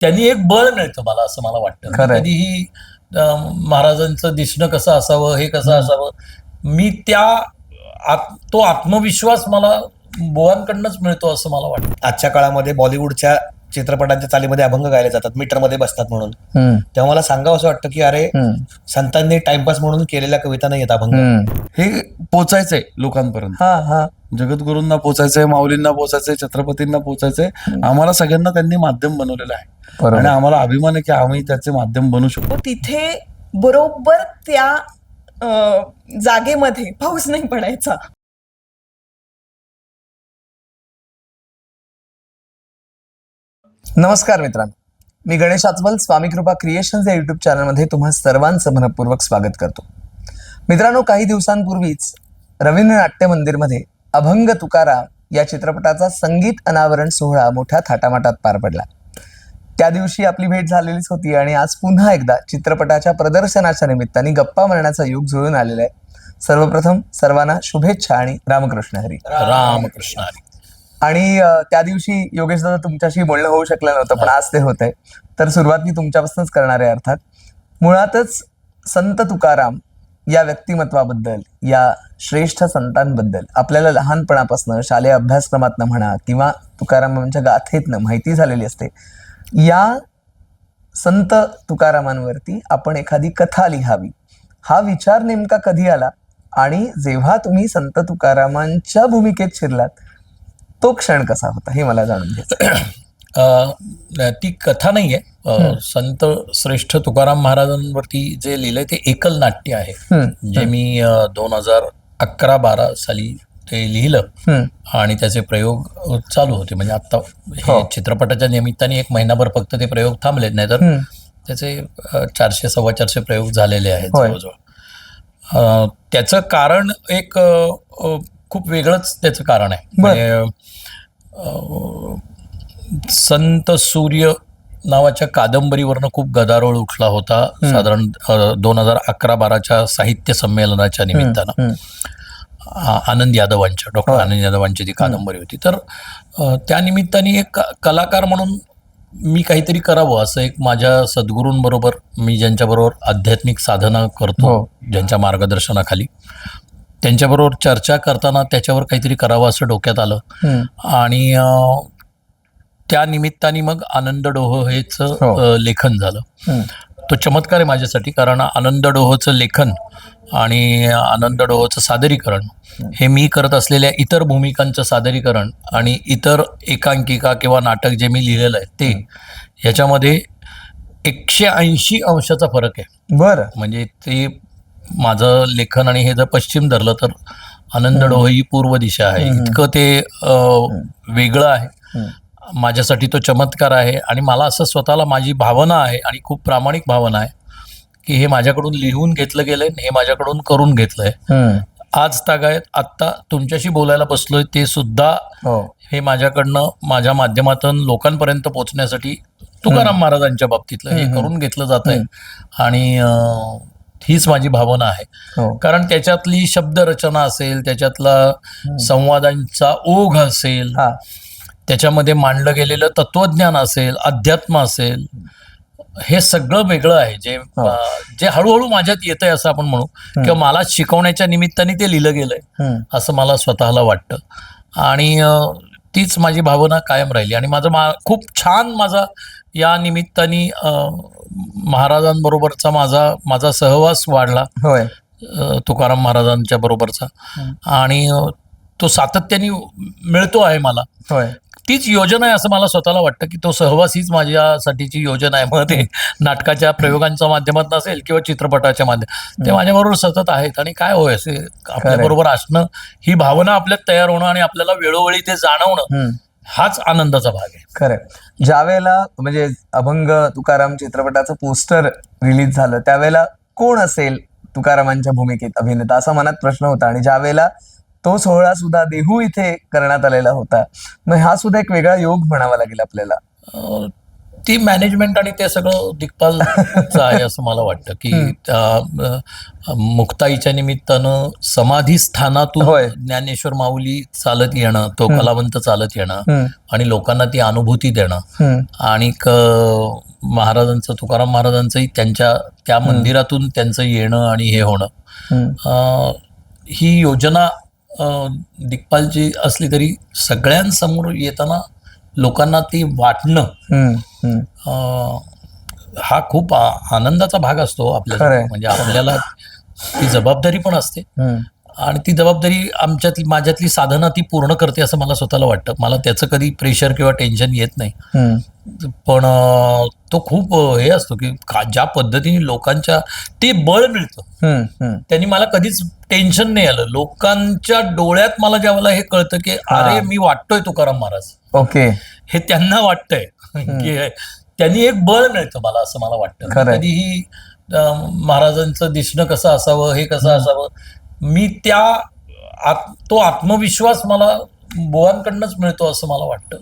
त्यांनी एक बळ मिळतं मला असं मला वाटतं. कधीही महाराजांचं दिसणं कसं असावं हे कसं असावं मी त्या आत- तो आत्मविश्वास मला बुवांकडनंच मिळतो असं मला वाटतं. आजच्या काळामध्ये बॉलिवूडच्या चित्रपटांच्या चालीमध्ये अभंग गायले जातात मीटरमध्ये बसतात म्हणून. तेव्हा मला सांगावं असं वाटतं की अरे संतांनी टाइमपास म्हणून केलेल्या कविता नाही आहेत अभंग. हे पोचायचंय लोकांपर्यंत. हा हा. जगद्गुरूंना पोचायचंय माऊलींना पोचायचंय छत्रपतींना पोचायचंय. आम्हाला सगळ्यांना त्यांनी माध्यम बनवलेलं आहे. आणि आम्हाला अभिमान आहे की आम्ही त्याचे माध्यम बनू शकतो तिथे बरोबर त्या जागेमध्ये पाऊस नाही पडायचा. नमस्कार मित्रांनो. मी गणेश आचवल स्वामी कृपा क्रिएशन्स या युट्यूब चॅनलमध्ये तुम्हा सर्वांचं मनपूर्वक स्वागत करतो. मित्रांनो काही दिवसांपूर्वीच रवींद्र नाट्य मंदिरमध्ये अभंग तुकाराम या चित्रपटाचा संगीत अनावरण सोहळा मोठ्या थाटामाटात पार पडला. त्या दिवशी आपली भेट झालेलीच होती आणि आज पुन्हा एकदा चित्रपटाच्या प्रदर्शनाच्या निमित्ताने गप्पा मारण्याचा योग जुळून आलेला आहे. सर्वप्रथम सर्वांना शुभेच्छा आणि रामकृष्ण हरी. रामकृष्ण हरी. आणि त्या दिवशी योगेश दादा तुमच्याशी बोलणं होऊ शकलं नव्हतं पण आज ते होत आहे तर सुरुवात मी तुमच्यापासूनच करणार आहे अर्थात. मुळातच संत तुकाराम या व्यक्तिमत्वाबद्दल या श्रेष्ठ संतांबद्दल आपल्याला लहानपणापासून शालेय अभ्यासक्रमातनं म्हणा किंवा तुकारामांच्या गाथेतनं माहिती झालेली असते. या संत तुकारामांवरती आपण एखादी कथा लिहावी. हा विचार नेमका कधी आला? आणि जेव्हा तुम्ही संत तुकारामांच्या भूमिकेत शिरलात तो क्षण कसा होता हे मला जाणून घ्यायचं ती कथा नाहीये. अं, संत श्रेष्ठ तुकाराम महाराजांवरती जे लिहिलंय ते एकल नाट्य आहे. जे मी दोन हजार अकरा बारा साली ते लिहिलं आणि त्याचे प्रयोग चालू होते. म्हणजे आता हे हो. चित्रपटाच्या निमित्ताने एक महिनाभर फक्त ते प्रयोग थांबलेत नाही तर. त्याचे चारशे सव्वा चारशे प्रयोग झालेले आहेत. जवळजवळ. अ, त्याचं कारण एक खूप वेगळंच त्याचं कारण आहे. म्हणजे संत सूर्य नावाच्या कादंबरीवरनं खूप गदारोळ उठला होता. साधारण दोन हजार अकरा बाराच्या साहित्य संमेलनाच्या निमित्तानं. आनंद यादवांच्या डॉक्टर आनंद यादवांची ती कादंबरी होती. तर त्या निमित्ताने एक कलाकार म्हणून मी काहीतरी करावं असं एक माझ्या सद्गुरूंबरोबर मी ज्यांच्याबरोबर आध्यात्मिक साधना करतो हो. ज्यांच्या मार्गदर्शनाखाली. त्यांच्याबरोबर चर्चा करताना त्याच्यावर काहीतरी करावं असं डोक्यात आलं. आणि त्या निमित्ताने मग आनंद डोह हेच हो. लेखन झालं. तो चमत्कार आहे माझ्यासाठी कारण आनंद डोहोचं लेखन आणि आनंद डोहोचं सादरीकरण हे मी करत असलेल्या इतर भूमिकांचं सादरीकरण आणि इतर एकांकिका किंवा नाटक जे मी लिहिलेलं आहे ते ह्याच्यामध्ये एकशे ऐंशी अंशाचा फरक आहे बरं म्हणजे ते माझं लेखन आणि हे जर पश्चिम धरलं तर आनंद डोह ही पूर्व दिशा आहे. इतकं ते वेगळं आहे. माझ्यासाठी तो चमत्कार आहे आणि मला असं स्वतःला माझी भावना आहे आणि खूप प्रामाणिक भावना आहे की हे माझ्याकडून लिहून घेतलं गेलंय हे माझ्याकडून करून घेतलंय. आज तागायत आत्ता तुमच्याशी बोलायला बसलोय ते सुद्धा हो. हे माझ्याकडनं माझ्या माध्यमातून लोकांपर्यंत पोहोचण्यासाठी तुकाराम महाराजांच्या बाबतीतलं हे करून घेतलं जात आहे आणि हीच माझी भावना आहे. हो. कारण त्याच्यातली शब्दरचना असेल त्याच्यातला संवादांचा ओघ असेल हा. त्याच्यामध्ये मांडलं गेलेलं तत्वज्ञान असेल अध्यात्म असेल हे सगळं वेगळं आहे. जे हो. जे हळूहळू माझ्यात येत आहे असं आपण म्हणू किंवा मला शिकवण्याच्या निमित्ताने ते लिहिलं गेलंय. असं मला स्वतःला वाटतं. आणि तीच माझी भावना कायम राहिली. आणि माझं मा खूप छान माझा या निमित्ताने महाराजांबरोबरचा माझा माझा सहवास वाढला. होय. तुकाराम महाराजांच्या बरोबरचा. आणि तो सातत्याने मिळतो आहे मला. होय. तीच योजना आहे असं मला स्वतःला वाटतं की तो सहवास हीच माझ्यासाठीची योजना आहे. मग ते नाटकाच्या प्रयोगांच्या माध्यमातून असेल किंवा चित्रपटाच्या माध्यम ते माझ्याबरोबर सतत आहेत आणि काय होय असे आपल्याबरोबर असणं ही भावना आपल्यात तयार होणं आणि आपल्याला वेळोवेळी ते जाणवणं. हाच आनंदाचा भाग आहे. खरंय. ज्या वेळेला म्हणजे अभंग तुकाराम चित्रपटाचं पोस्टर रिलीज झालं त्यावेळेला कोण असेल तुकारामांच्या भूमिकेत अभिनेता? असा मनात प्रश्न होता आणि ज्या वेळेला तो सोहळा सुद्धा देहू इथे करण्यात आलेला होता. मग हा सुद्धा एक वेगळा योग म्हणावा लागेल आपल्याला. ती मॅनेजमेंट आणि ते सगळं दिग्पालचं आहे असं मला वाटतं की त्या, मुक्ताईच्या निमित्तानं समाधी स्थानातून. ज्ञानेश्वर माऊली चालत येणं तो कलावंत चालत येणं आणि लोकांना ती अनुभूती देणं. आणि महाराजांचं तुकाराम महाराजांचंही त्यांच्या त्या मंदिरातून त्यांचं येणं आणि हे होणं. ही योजना अं, दिग्पालची असली तरी सगळ्यांसमोर येताना लोकांना ती वाटणं हा खूप आनंदाचा भाग असतो आपल्याला. म्हणजे आपल्याला ती जबाबदारी पण असते. आणि ती जबाबदारी आमच्यातली माझ्यातली साधना ती पूर्ण करते असं मला स्वतःला वाटतं मला त्याचं कधी प्रेशर किंवा टेन्शन येत नाही. पण तो खूप हे असतो की ज्या पद्धतीने लोकांच्या ते बळ मिळतं. त्यांनी मला कधीच टेन्शन नाही आलं. लोकांच्या डोळ्यात मला ज्या वेळेला हे कळतं की अरे मी वाटतोय तुकाराम महाराज. ओके. हे त्यांना वाटतंय की त्यांनी एक बळ मिळतं मला असं मला वाटतं. कधीही महाराजांचं दिसणं कसं असावं हे कसं असावं मी त्या आत- तो आत्मविश्वास मला बुवांकडनंच मिळतो असं मला वाटतं.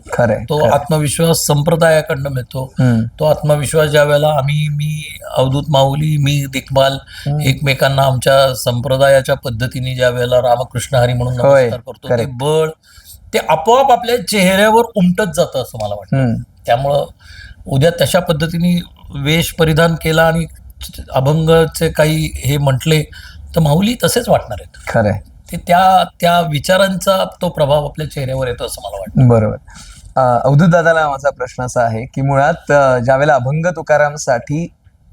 तो आत्मविश्वास संप्रदायाकडनं मिळतो. तो आत्मविश्वास ज्या वेळेला आम्ही मी अवधूत माऊली मी दिग्पाल एकमेकांना आमच्या संप्रदायाच्या पद्धतीने ज्या वेळेला रामकृष्ण हरी म्हणून नमस्कार करतो ते. बळ ते आपोआप आपल्या चेहऱ्यावर उमटत जातं असं मला वाटतं. त्यामुळं उद्या तशा पद्धतीने वेश परिधान केला आणि अभंगचे काही हे म्हटले तर माऊली तसेच वाटणार आहेत. खरंय. ते त्या त्या विचारांचा तो प्रभाव आपल्या चेहऱ्यावर येतो असं मला वाटतं. बरोबर. अवधूत दादाला माझा प्रश्न असा आहे की मुळात ज्यावेळेला अभंग तुकारामसाठी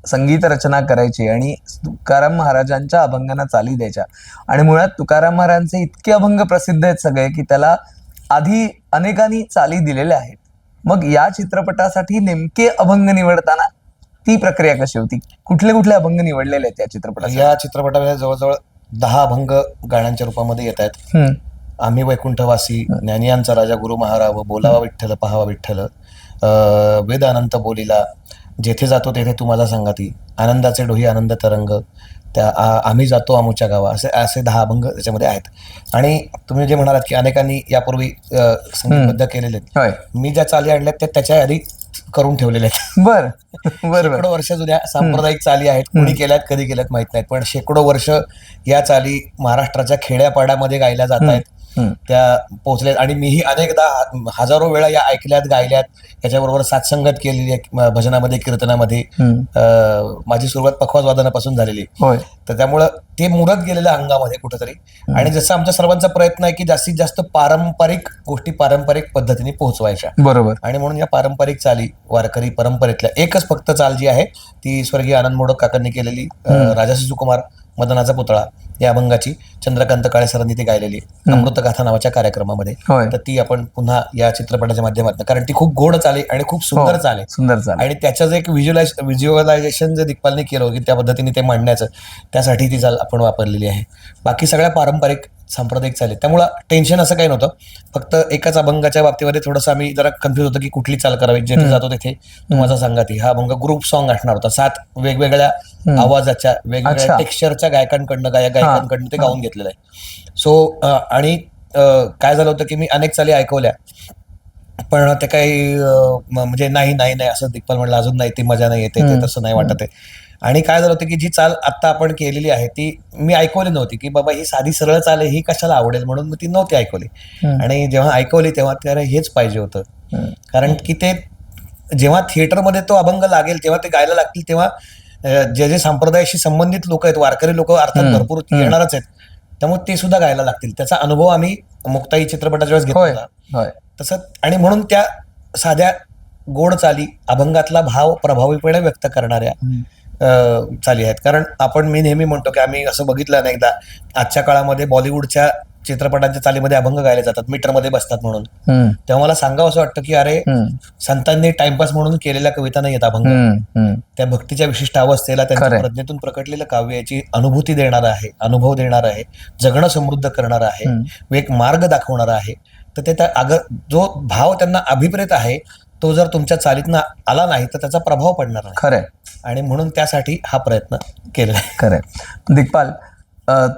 संगीत रचना करायची आणि तुकाराम महाराजांच्या अभंगांना चाली द्यायच्या आणि मुळात तुकाराम महाराजांचे इतके अभंग प्रसिद्ध आहेत सगळे की त्याला आधी अनेकांनी चाली दिलेल्या आहेत. मग या चित्रपटासाठी नेमके अभंग निवडताना ती प्रक्रिया कशी होती? कुठले कुठले अभंग निवडलेले आहेत या चित्रपटासाठी? या चित्रपटामध्ये जवळजवळ दहा अभंग गाण्यांच्या रूपामध्ये येत आहेत. हम्म, आम्ही वैकुंठवासी ज्ञानियांचा राजा गुरु महाराव बोलावा विठ्ठल पहावा विठ्ठल अं, वेद अनंत बोलीला जेथे जातो तेथे तुम्हाला सांगाती आनंदाचे डोही आनंद तरंग त्या आ- आम्ही जातो आमुच्या गावा असे असे दहा अभंग त्याच्यामध्ये आहेत. आणि तुम्ही जे म्हणालात की अनेकांनी यापूर्वी अं, संगीतबद्ध केलेले आहेत. होय. मी ज्या चाली आणल्यात त्या त्याच्या आधी करून ठेवलेल्या आहेत. बर. बर शेकडो वर्ष जुन्या सांप्रदायिक चाली आहेत. कोणी केल्यात कधी केल्यात माहीत नाहीत पण शेकडो वर्ष या चाली महाराष्ट्राच्या खेड्यापाड्यामध्ये गायल्या जात आहेत. त्या पोहोचल्यात. आणि मीही अनेकदा हजारो वेळा या ऐकल्यात गायल्यात. याच्याबरोबर साथसंगत केलेली आहे भजनामध्ये कीर्तनामध्ये माझी सुरुवात पखवाज वादनापासून झालेली. तर त्यामुळं ते मुरत गेलेलं अंगामध्ये कुठंतरी. आणि जसं आमच्या सर्वांचा प्रयत्न आहे की जास्तीत जास्त पारंपरिक गोष्टी पारंपरिक पद्धतीने पोहोचवायच्या. बरोबर. आणि म्हणून या पारंपरिक चाली वारकरी परंपरेतल्या एकच फक्त चाल जी आहे ती स्वर्गीय आनंद मोडक काकांनी केलेली राजा शिशुकुमार मदनाचा पुतळा. या अभंगाची चंद्रकांत काळे सरांनी ती गायलेली अमृतगाथा नावाच्या कार्यक्रमामध्ये. तर ती आपण पुन्हा या चित्रपटाच्या माध्यमातून कारण ती खूप गोड चाले आणि खूप सुंदर चाले. सुंदर चालेल आणि त्याचं जे एक व्हिज्युअलाइज व्हिज्युअलायझेशन जे दिग्पालने केलं होतं की त्या पद्धतीने ते मांडण्याचं त्यासाठी ती चाल आपण वापरलेली आहे. बाकी सगळ्या पारंपरिक सांप्रदायिक चाली त्यामुळं टेन्शन असं काही नव्हतं. फक्त एकाच अभंगाच्या बाबतीमध्ये थोडंसं आम्ही जरा कन्फ्युज होतो की कुठली चाल करावी जेथे जातो तेथे. तुम्हाला सांगाती हा अभंग ग्रुप सॉन्ग असणार होता. सात वेगवेगळ्या आवाजाच्या वेगवेगळ्या. टेक्स्चरच्या गायकांकडनं गायक गायकांकडनं ते गाऊन घेतलेलं आहे. सो आणि काय झालं होतं की मी अनेक चाली ऐकवल्या. पण ते काही म्हणजे नाही नाही नाही असं दिग्पाल म्हणलं अजून नाही ती मजा नाही येते ते तसं नाही वाटत आहे. आणि काय झालं होतं की जी चाल आता आपण केलेली आहे ती मी ऐकवली नव्हती की बाबा ही साधी सरळ चाल आहे ही कशाला आवडेल म्हणून मी ती नव्हती ऐकवली. आणि जेव्हा ऐकवली तेव्हा त्याला हेच पाहिजे होतं. कारण की ते जेव्हा थिएटरमध्ये तो अभंग लागेल तेव्हा ते गायला लागतील तेव्हा जे जे संप्रदायाशी संबंधित लोक आहेत वारकरी लोक अर्थात भरपूर येणारच आहेत त्यामुळे ते सुद्धा गायला लागतील. त्याचा अनुभव आम्ही मुक्ताई चित्रपटाच्या वेळेस घेतला तसं आणि म्हणून त्या साध्या गोड चाली अभंगातला भाव प्रभावीपणे व्यक्त करणाऱ्या चाली आहेत. कारण आपण मी नेहमी म्हणतो की आम्ही असं बघितलं अनेकदा आजच्या काळामध्ये बॉलिवूडच्या चित्रपटांच्या चालीमध्ये अभंग गायले जातात मीटरमध्ये बसतात म्हणून. तेव्हा मला सांगावं असं वाटतं की अरे संतांनी टाइमपास म्हणून केलेल्या कविता नाही येत अभंग. त्या भक्तीच्या विशिष्ट अवस्थेला त्यांच्या. प्रज्ञेतून प्रकटलेलं काव्य याची अनुभूती देणार आहे अनुभव देणार आहे जगणं समृद्ध करणार आहे एक मार्ग दाखवणार आहे. तर ते त्या अग जो भाव त्यांना अभिप्रेत आहे तो जर तुमच्या चालीतनं आला नाही तर त्याचा प्रभाव पडणार नाही. खरंय. आणि म्हणून त्यासाठी हा प्रयत्न केलेला आहे. खरंय दिग्पाल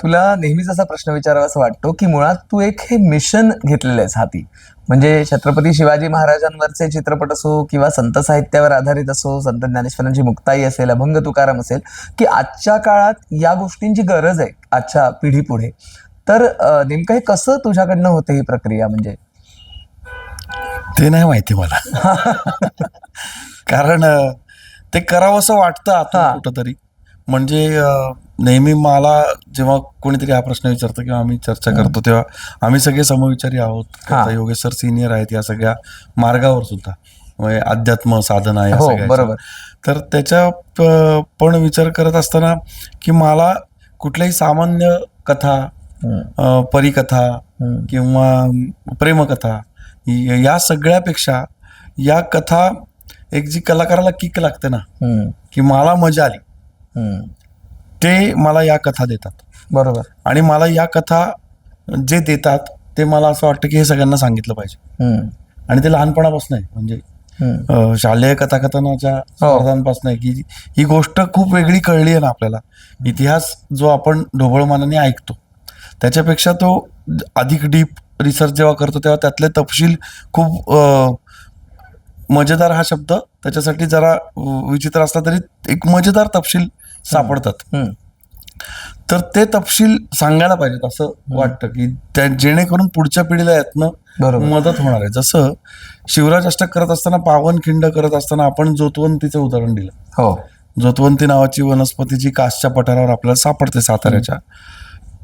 तुला नेहमीच असा प्रश्न विचारावा असं वाटतो की मुळात तू एक हे मिशन घेतलेलं आहेस हाती. म्हणजे छत्रपती शिवाजी महाराजांवरचे चित्रपट असो किंवा संत साहित्यावर आधारित असो संत ज्ञानेश्वरांची मुक्ताई असेल अभंग तुकाराम असेल की आजच्या काळात या गोष्टींची गरज आहे आजच्या पिढीपुढे. तर अ, नेमकं हे कसं तुझ्याकडनं होते ही प्रक्रिया म्हणजे? ते नाही माहिती मला. कारण ते करावं असं वाटतं. आता कुठंतरी. म्हणजे नेहमी मला जेव्हा कोणीतरी हा प्रश्न विचारतो किंवा आम्ही चर्चा करतो तेव्हा आम्ही सगळे समविचारी आहोत. योगेश सर सिनियर आहेत या सगळ्या मार्गावर सुद्धा. अध्यात्म साधना या हो. बरोबर. तर त्याच्या पण विचार करत असताना की मला कुठल्याही सामान्य कथा परिकथा किंवा प्रेमकथा या सगळ्यापेक्षा या कथा एक जी कलाकाराला किक लागते ना की मला मजा आली. ते मला या कथा देतात. बरोबर. आणि मला या कथा जे देतात ते मला असं वाटतं की हे सगळ्यांना सांगितलं पाहिजे. आणि ते लहानपणापासून आहे. म्हणजे शालेय कथाकथनाच्या स्पर्धांपासून आहे की ही गोष्ट खूप वेगळी कळली आहे ना आपल्याला. इतिहास जो आपण ढोबळमानाने ऐकतो त्याच्यापेक्षा तो अधिक डीप रिसर्च जेव्हा करतो तेव्हा त्यातले तपशील खूप मजेदार हा शब्द त्याच्यासाठी जरा विचित्र असला तरी एक मजेदार तपशील सापडतात. तर ते तपशील सांगायला पाहिजेत असं वाटतं की त्या जेणेकरून पुढच्या पिढीला यातनं. मदत होणार आहे. जसं शिवराज अष्टक करत असताना पावनखिंड करत असताना आपण जोतवंतीचं उदाहरण दिलं. हो. जोतवंती नावाची वनस्पती जी कासच्या पठारावर आपल्याला सापडते साताऱ्याच्या.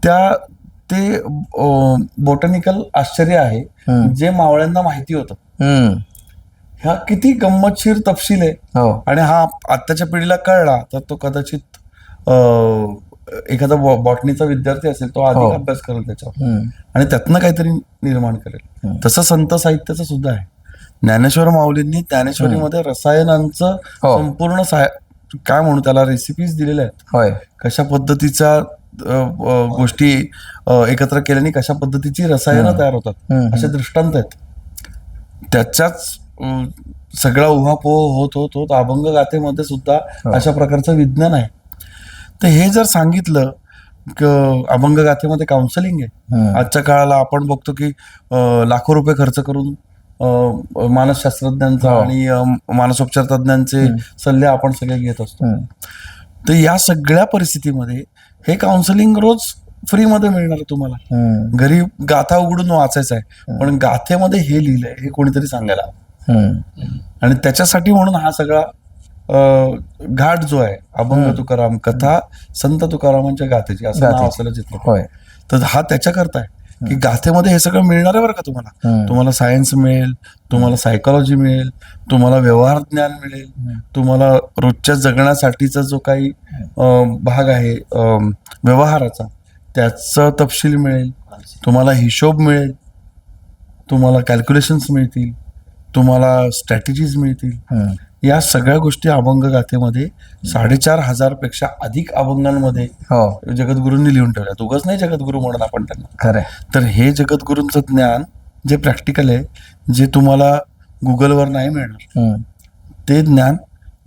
त्या ते बोटॅनिकल आश्चर्य आहे. जे मावळ्यांना माहिती होतं. ह्या किती गंमतशीर तपशील आहे. हो. आणि हा आत्ताच्या पिढीला कळला तर तो कदाचित एखादा बॉटनीचा विद्यार्थी असेल तो हो. अधिक अभ्यास करेल त्याच्यावर. आणि त्यातनं काहीतरी निर्माण करेल. तसं संत साहित्याचं सुद्धा आहे. ज्ञानेश्वर माऊलींनी ज्ञानेश्वरीमध्ये रसायनांचं हो. संपूर्ण काय म्हणू त्याला रेसिपीज दिलेल्या आहेत. कशा अ, गोष्टी एकत्र केल्याने कशा पद्धतीची रसायनं तयार होतात. असे दृष्टांत आहेत. त्याच्याच सगळा उहापोह होत होत होत अभंग गाथेमध्ये सुद्धा अशा प्रकारचं विज्ञान आहे. तर हे जर सांगितलं क- अभंग गाथेमध्ये काउन्सिलिंग आहे. आजच्या काळाला आपण बघतो की लाखो रुपये खर्च करून मानसशास्त्रज्ञांचा. आणि मानसोपचार तज्ञांचे सल्ले आपण सगळे घेत असतो. तर या सगळ्या परिस्थितीमध्ये हे काउन्सिलिंग रोज फ्रीमध्ये मिळणार आहे तुम्हाला. घरी गाथा उघडून वाचायचं आहे. पण गाथेमध्ये हे लिहिलंय हे कोणीतरी सांगायला. आणि त्याच्यासाठी म्हणून हा सगळा घाट जो आहे अभंग तुकाराम कथा संत तुकारामांच्या गाथेची असं नाव. असेल होय. तर हा त्याच्याकरता आहे की गाथेमध्ये हे सगळं मिळणार आहे बरं का तुम्हाला. तुम्हाला सायन्स मिळेल तुम्हाला सायकोलॉजी मिळेल तुम्हाला व्यवहार ज्ञान मिळेल तुम्हाला रोजच्या जगण्यासाठीचा जो काही भाग आहे व्यवहाराचा त्याचं तपशील मिळेल तुम्हाला हिशोब मिळेल तुम्हाला कॅल्क्युलेशन्स मिळतील तुम्हाला स्ट्रॅटेजीज मिळतील. या सगळ्या गोष्टी अभंग गाथेमध्ये साडेचार हजारपेक्षा अधिक अभंगांमध्ये हो. जगद्गुरूंनी लिहून ठेवल्यात. उगाच नाही जगद्गुरू म्हणत आपण त्यांना. खरंय तर हे जगद्गुरूंचं ज्ञान जे प्रॅक्टिकल आहे जे तुम्हाला गुगलवर नाही मिळणार. ते ज्ञान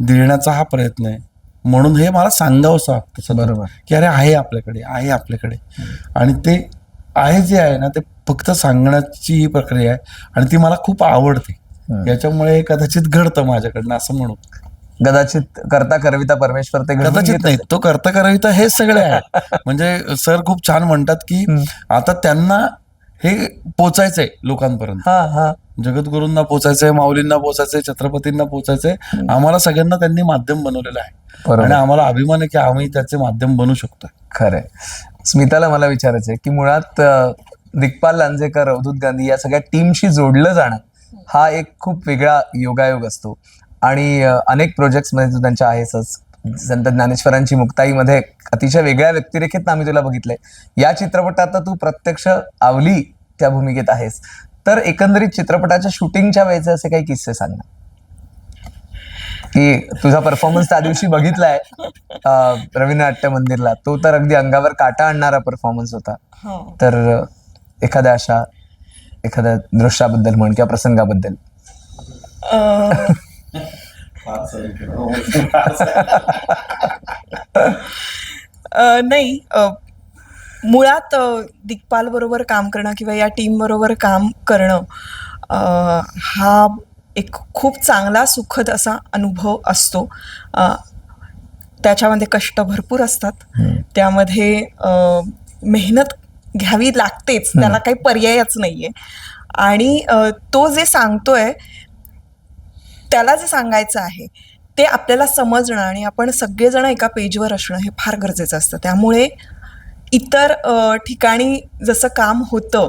देण्याचा हा प्रयत्न आहे. म्हणून हे मला सांगावंसं वाटतं. बरोबर. की अरे आहे आपल्याकडे आहे आपल्याकडे. आणि ते आहे जे आहे ना ते फक्त सांगण्याची ही प्रक्रिया आहे. आणि ती मला खूप आवडते. याच्यामुळे हे कदाचित घडतं माझ्याकडनं असं म्हणू. कदाचित करता करविता परमेश्वर ते घडवून कदाचित घेत नाही. तो करता कराविता हे सगळे आहे. म्हणजे सर खूप छान म्हणतात की आता त्यांना हे पोचायचंय लोकांपर्यंत. हा हा. जगद्गुरूंना पोचायचंय माऊलींना पोचायचंय छत्रपतींना पोचायचंय. आम्हाला सगळ्यांना त्यांनी माध्यम बनवलेलं आहे. बरोबर. आणि आम्हाला अभिमान आहे की आम्ही त्याचे माध्यम बनू शकतो खरंय. स्मिताला मला विचारायचंय की मुळात अं, दिग्पाल लांजेकर अवधूत गांधी या सगळ्या टीमशी जोडलं जाणं हा एक खूप वेगळा योगायोग असतो. आणि अनेक प्रोजेक्ट्समध्ये तू त्यांच्या आहेसच संत ज्ञानेश्वरांची मुक्ताईमध्ये अतिशय वेगळ्या व्यक्तिरेखेत आम्ही तुला बघितलंय. या चित्रपटात तर तू प्रत्यक्ष आवली त्या भूमिकेत आहेस. तर एकंदरीत चित्रपटाच्या शूटिंगच्या वेळेचे असे काही किस्से सांग ना. की तुझा परफॉर्मन्स त्या दिवशी बघितलाय रवींद्र नाट्य मंदिरला. तो तर अगदी अंगावर काटा आणणारा परफॉर्मन्स होता. हो. तर एखाद्या अशा एखाद्या दृश्याबद्दल म्हण किंवा प्रसंगाबद्दल? नाही. मुळात दिग्पाल बरोबर काम करणं किंवा या टीम बरोबर काम करणं हा एक खूप चांगला सुखद असा अनुभव असतो. त्याच्यामध्ये कष्ट भरपूर असतात. त्यामध्ये मेहनत घ्यावी लागतेच. त्याला काही पर्यायच नाहीये. आणि तो जे सांगतोय त्याला जे सांगायचं आहे ते आपल्याला समजणं आणि आपण सगळेजण एका पेजवर असणं हे फार गरजेचं असतं. त्यामुळे इतर ठिकाणी जसं काम होतं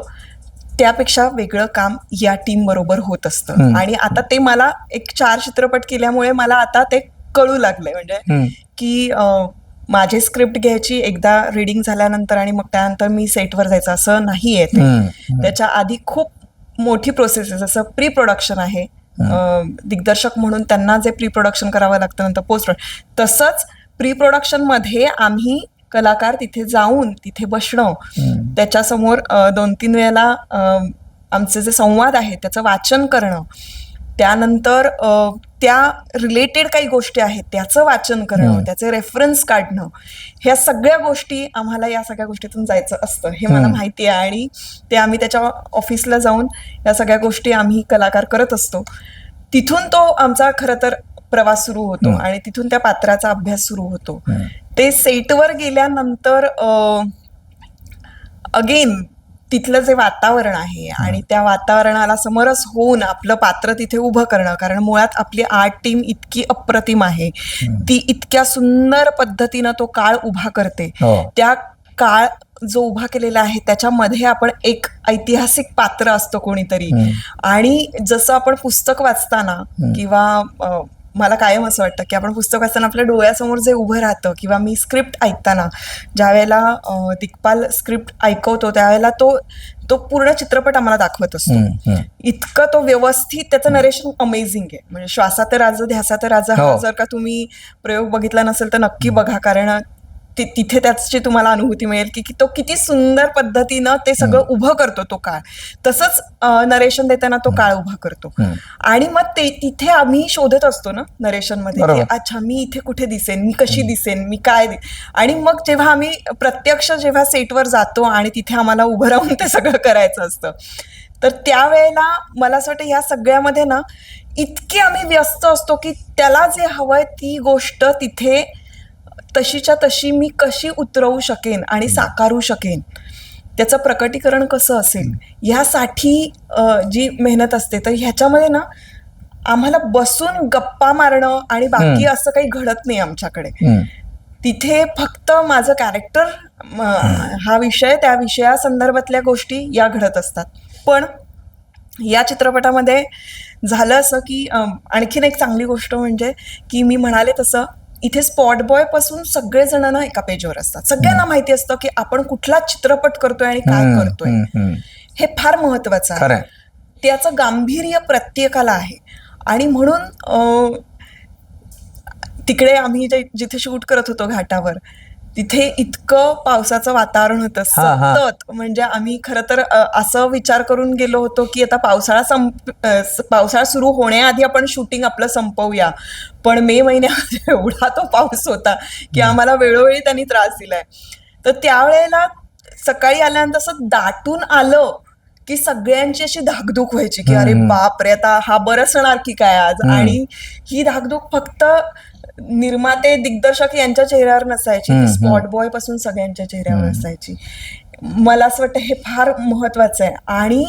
त्यापेक्षा वेगळं काम या टीम बरोबर होत असतं. आणि आता ते मला एक चार चित्रपट केल्यामुळे मला आता ते कळू लागलंय. म्हणजे की माझी स्क्रिप्ट घ्यायची एकदा रिडिंग झाल्यानंतर आणि मग त्यानंतर मी सेटवर जायचं असं नाहीये ते. त्याच्या आधी खूप मोठी प्रोसेस आहे जसं प्री प्रोडक्शन आहे दिग्दर्शक म्हणून त्यांना जे प्री प्रोडक्शन करावं लागतं नंतर पोस्ट तसंच प्री प्रोडक्शनमध्ये आम्ही कलाकार तिथे जाऊन तिथे बसणं. त्याच्यासमोर दोन तीन वेळेला आमचे जे संवाद आहेत त्याचं वाचन करणं. त्यानंतर त्या रिलेटेड काही गोष्टी आहेत त्याचं वाचन करणं त्याचे रेफरन्स काढणं ह्या सगळ्या गोष्टी आम्हाला या सगळ्या गोष्टीतून जायचं असतं. हे मला माहिती आहे आणि ते आम्ही त्याच्या ऑफिसला जाऊन या सगळ्या गोष्टी आम्ही कलाकार करत असतो. तिथून तो आमचा खरं तर प्रवास सुरू होतो आणि तिथून त्या पात्राचा अभ्यास सुरू होतो. ते सेटवर गेल्यानंतर अगेन तिथलं जे वातावरण आहे आणि त्या वातावरणाला समरस होऊन आपलं पात्र तिथे उभं करणं कारण मुळात आपली आर्ट टीम इतकी अप्रतिम आहे. ती इतक्या सुंदर पद्धतीनं तो काळ उभा करते. हो. त्या काळ जो उभा केलेला आहे त्याच्यामध्ये आपण एक ऐतिहासिक पात्र असतो कोणीतरी. आणि जसं आपण पुस्तक वाचताना किंवा मला कायम असं वाटतं की आपण पुस्तक वाचताना आपल्या डोळ्यासमोर जे उभं राहतं किंवा मी स्क्रिप्ट ऐकताना ज्या वेळेला दिग्पाल स्क्रिप्ट ऐकवतो त्यावेळेला तो तो पूर्ण चित्रपट आम्हाला दाखवत असतो. इतकं तो व्यवस्थित त्याचं नरेशन अमेझिंग आहे. म्हणजे श्वासात राजा ध्यासात राजा हा हो. जर का तुम्ही प्रयोग बघितला नसेल तर नक्की बघा. कारण तिथे त्याची तुम्हाला अनुभूती मिळेल की की तो किती सुंदर पद्धतीनं ते सगळं उभं करतो तो काळ. तसंच नरेशन देताना तो काळ उभा करतो. आणि मग ते तिथे आम्ही शोधत असतो ना नरेशनमध्ये. अच्छा मी इथे कुठे दिसेन मी कशी दिसेन मी काय आणि मग जेव्हा आम्ही प्रत्यक्ष जेव्हा सेटवर जातो आणि तिथे आम्हाला उभं राहून ते सगळं करायचं असतं तर त्यावेळेला मला असं वाटतं या सगळ्यामध्ये ना इतके आम्ही व्यस्त असतो की त्याला जे हवंय ती गोष्ट तिथे तशीच्या तशी मी कशी उतरवू शकेन आणि साकारू शकेन? त्याचं प्रकटीकरण कसं असेल? ह्यासाठी जी मेहनत असते तर ह्याच्यामध्ये ना आम्हाला बसून गप्पा मारणं आणि बाकी असं काही घडत नाही आमच्याकडे. तिथे फक्त माझं कॅरेक्टर हा विषय त्या विषयासंदर्भातल्या गोष्टी या घडत असतात. पण या चित्रपटामध्ये झालं असं की आणखीन एक चांगली गोष्ट म्हणजे की मी म्हणाले तसं इथे स्पॉट बॉयपासून सगळेजण ना एका पेजवर असतात. सगळ्यांना माहिती असतं की आपण कुठला चित्रपट करतोय आणि काय करतोय. हे फार महत्वाचं आहे. त्याचं गांभीर्य प्रत्येकाला आहे. आणि म्हणून तिकडे आम्ही जिथे शूट करत होतो घाटावर तिथे इतकं पावसाचं वातावरण होतं. हा, हा. सतत. म्हणजे आम्ही खरं तर अ, असं विचार करून गेलो होतो की आता पावसाळा संप अ, स- पावसाळा सुरू होण्याआधी आपण शूटिंग आपलं संपवूया. पण मे महिन्यामध्ये एवढा तो पाऊस होता की आम्हाला वेळोवेळी त्यांनी त्रास दिलाय. तर त्यावेळेला सकाळी आल्यानंतर असं दाटून आलं की सगळ्यांची अशी धाकधूक व्हायची की अरे बाप रे आता हा बरसणार की काय आज? आणि ही धाकधूक फक्त निर्माते दिग्दर्शक यांच्या चेहऱ्यावर नसायची. स्पॉट बॉयपासून सगळ्यांच्या चेहऱ्यावर असायची. मला असं वाटतं हे फार महत्वाचं आहे. आणि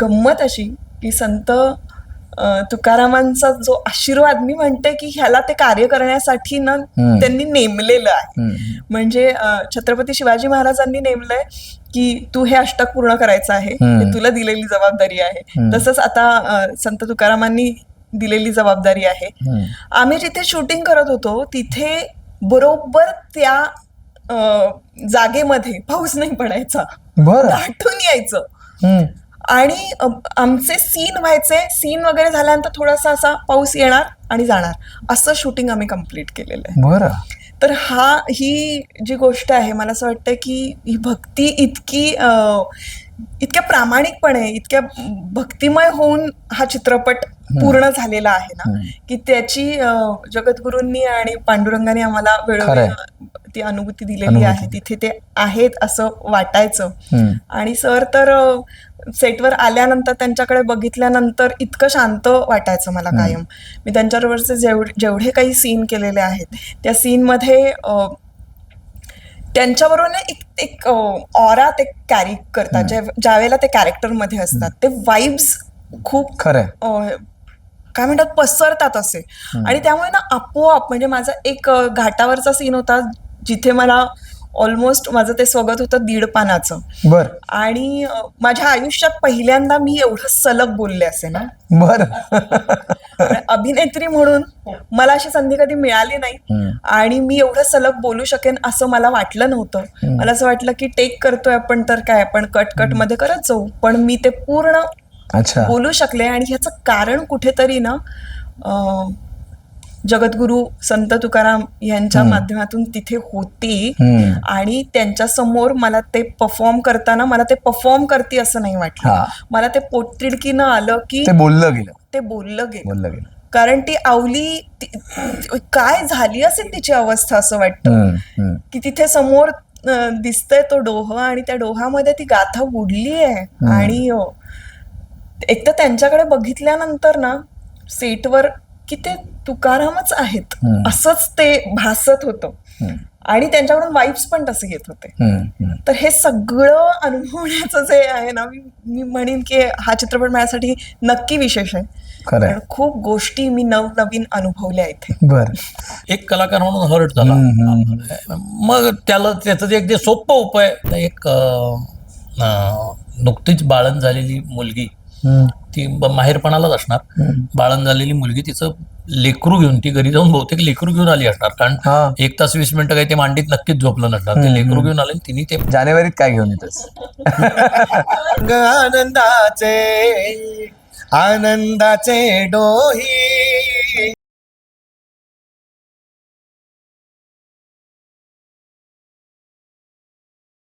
गंमत अशी की संत तुकारामांचा जो आशीर्वाद मी म्हणते की ह्याला ते कार्य करण्यासाठी ना त्यांनी नेमलेलं आहे. म्हणजे छत्रपती शिवाजी महाराजांनी नेमलंय की तू हे अष्टक पूर्ण करायचं आहे. तुला दिलेली जबाबदारी आहे. तसंच आता संत तुकारामांनी दिलेली जबाबदारी आहे. आम्ही जिथे शूटिंग करत होतो तिथे बरोबर त्या जागेमध्ये पाऊस नाही पडायचा. दाटून यायचं. आणि आमचे सीन व्हायचे. सीन वगैरे झाल्यानंतर थोडासा असा पाऊस येणार आणि जाणार. असं शूटिंग आम्ही कंप्लीट केलेलं आहे. बरं. तर हा ही जी गोष्ट आहे मला असं वाटतं की ही भक्ती इतकी इतक्या प्रामाणिकपणे इतक्या भक्तिमय होऊन हा चित्रपट पूर्ण झालेला आहे ना की त्याची जगद्गुरूंनी आणि पांडुरंगाने आम्हाला वेळोवेळी. ती अनुभूती दिलेली आहे. तिथे ते आहेत असं वाटायचं. आणि सर तर सेटवर आल्यानंतर त्यांच्याकडे बघितल्यानंतर इतकं शांत वाटायचं मला कायम. मी त्यांच्याबरोबरचे जेवढे काही सीन केलेले आहेत त्या सीनमध्ये त्यांच्याबरोबर ना एक एक ऑरा ते कॅरी करतात. ज्या वेळेला ते कॅरेक्टरमध्ये असतात ते वाईब्स खूप खरंय. अं, काय म्हणतात पसरतात असे. आणि त्यामुळे ना आपोआप म्हणजे माझा एक घाटावरचा सीन होता जिथे मला ऑलमोस्ट माझं ते स्वगत होतं दीड पानाचं बर. आणि माझ्या आयुष्यात पहिल्यांदा मी एवढं सलग बोलले असे ना. बर. अभिनेत्री म्हणून मला अशी संधी कधी मिळाली नाही. आणि मी एवढं सलग बोलू शकेन असं मला वाटलं नव्हतं. मला असं वाटलं की टेक करतोय आपण तर काय आपण कट कटमध्ये करत जाऊ. पण मी ते पूर्ण बोलू शकले आणि ह्याचं कारण कुठेतरी ना जगद्गुरु संत तुकाराम यांच्या माध्यमातून तिथे होती. आणि त्यांच्यासमोर मला ते परफॉर्म करताना मला ते परफॉर्म करते असं नाही. वाटलं. मला ते पोटतिडकीनं आलं की ते बोललं गेलं. ते बोललं गेलं. बोललं गेलं. कारण ती आवली काय झाली असेल तिची अवस्था असं वाटतं. की तिथे समोर दिसतंय तो डोह आणि त्या डोहामध्ये ती गाथा बुडली आहे आणि एक तर त्यांच्याकडे बघितल्यानंतर ना सेटवर की ते तुकारामच आहेत. असंच ते भासत होतं. आणि त्यांच्याकडून वाईब्स पण तसे येत होते. तर हे सगळं अनुभवण्याचं जे आहे ना मी मी म्हणेन की हा चित्रपट माझ्यासाठी नक्की विशेष आहे. कारण खूप गोष्टी मी नवनवीन अनुभवल्या इथे. बर. एक कलाकार म्हणून हर्ट झाला. मग त्याला त्याचं जे एक जे सोपं उपाय एक नुकतीच बाळण झालेली मुलगी. ती ब- माहेरपणालाच असणार. बाळण झालेली मुलगी तिचं लेकरू घेऊन ती घरी जाऊन बहुतेक लेकरू घेऊन आली असणार. कारण एक तास वीस मिनिटं काही ते मांडीत नक्कीच झोपलं नसणार. ते लेकरू घेऊन आले तिने ते जानेवारीत काय घेऊन येतोस? रंग आनंदाचे आनंदाचे डोही.